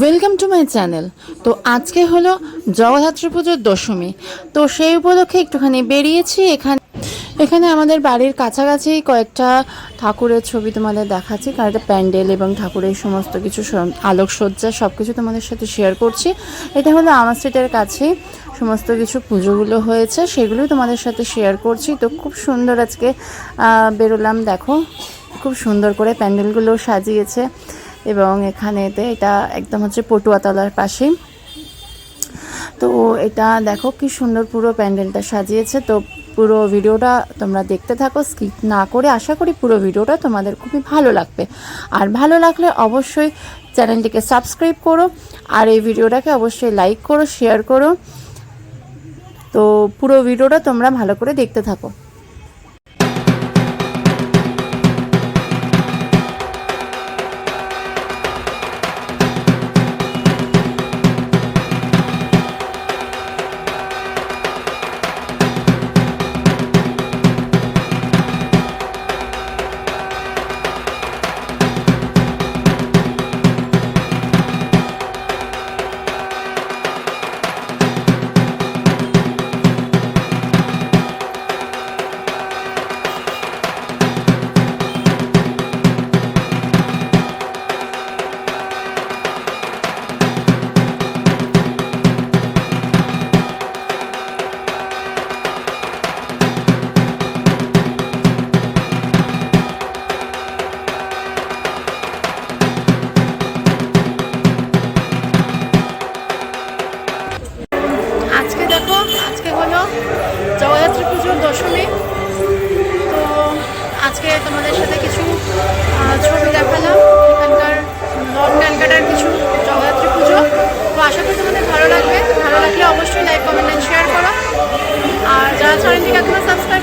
Welcome to my channel তো আজকে হলো জগদ্ধাত্রী পুজোর দশমী। তো সেই উপলক্ষে একটুখানি বেরিয়েছি। এখানে এখানে আমাদের বাড়ির কাছাকাছি কয়েকটা ঠাকুরের ছবি তোমাদের দেখাচ্ছি। কারণ এটা প্যান্ডেল এবং ঠাকুরের সমস্ত কিছু আলোকসজ্জা সব কিছু তোমাদের সাথে শেয়ার করছি। এটা হলো আমার স্ট্রিটের কাছে সমস্ত কিছু পুজোগুলো হয়েছে, সেগুলোই তোমাদের সাথে শেয়ার করছি। তো খুব সুন্দর আজকে বেরোলাম। দেখো, খুব সুন্দর করে প্যান্ডেলগুলো সাজিয়েছে। এবং এখানেতে এটা একদম হচ্ছে পটুয়াতলার পাশেই। তো এটা দেখো কি সুন্দর পুরো প্যান্ডেলটা সাজিয়েছে। তো পুরো ভিডিওটা তোমরা দেখতে থাকো, স্কিপ না করে আশা করি পুরো ভিডিওটা তোমাদের খুবই ভালো লাগবে। আর ভালো লাগলে অবশ্যই চ্যানেলটিকে সাবস্ক্রাইব করো, আর এই ভিডিওটাকে অবশ্যই লাইক করো, শেয়ার করো। তো পুরো ভিডিওটা তোমরা ভালো করে দেখতে থাকো। জগদ্ধাত্রী পুজোর দশমী। তো আজকে তোমাদের সাথে কিছু ছবি দেখালাম। এখানকার নর্থ ক্যানকাটার কিছু জগদ্ধাত্রী পুজো। তো আশা করি তোমাদের ভালো লাগবে। ভালো লাগলে অবশ্যই লাইক কমেন্ট অ্যান্ড শেয়ার করো। আর যারা চ্যানেলটিকে এখনও সাবস্ক্রাইব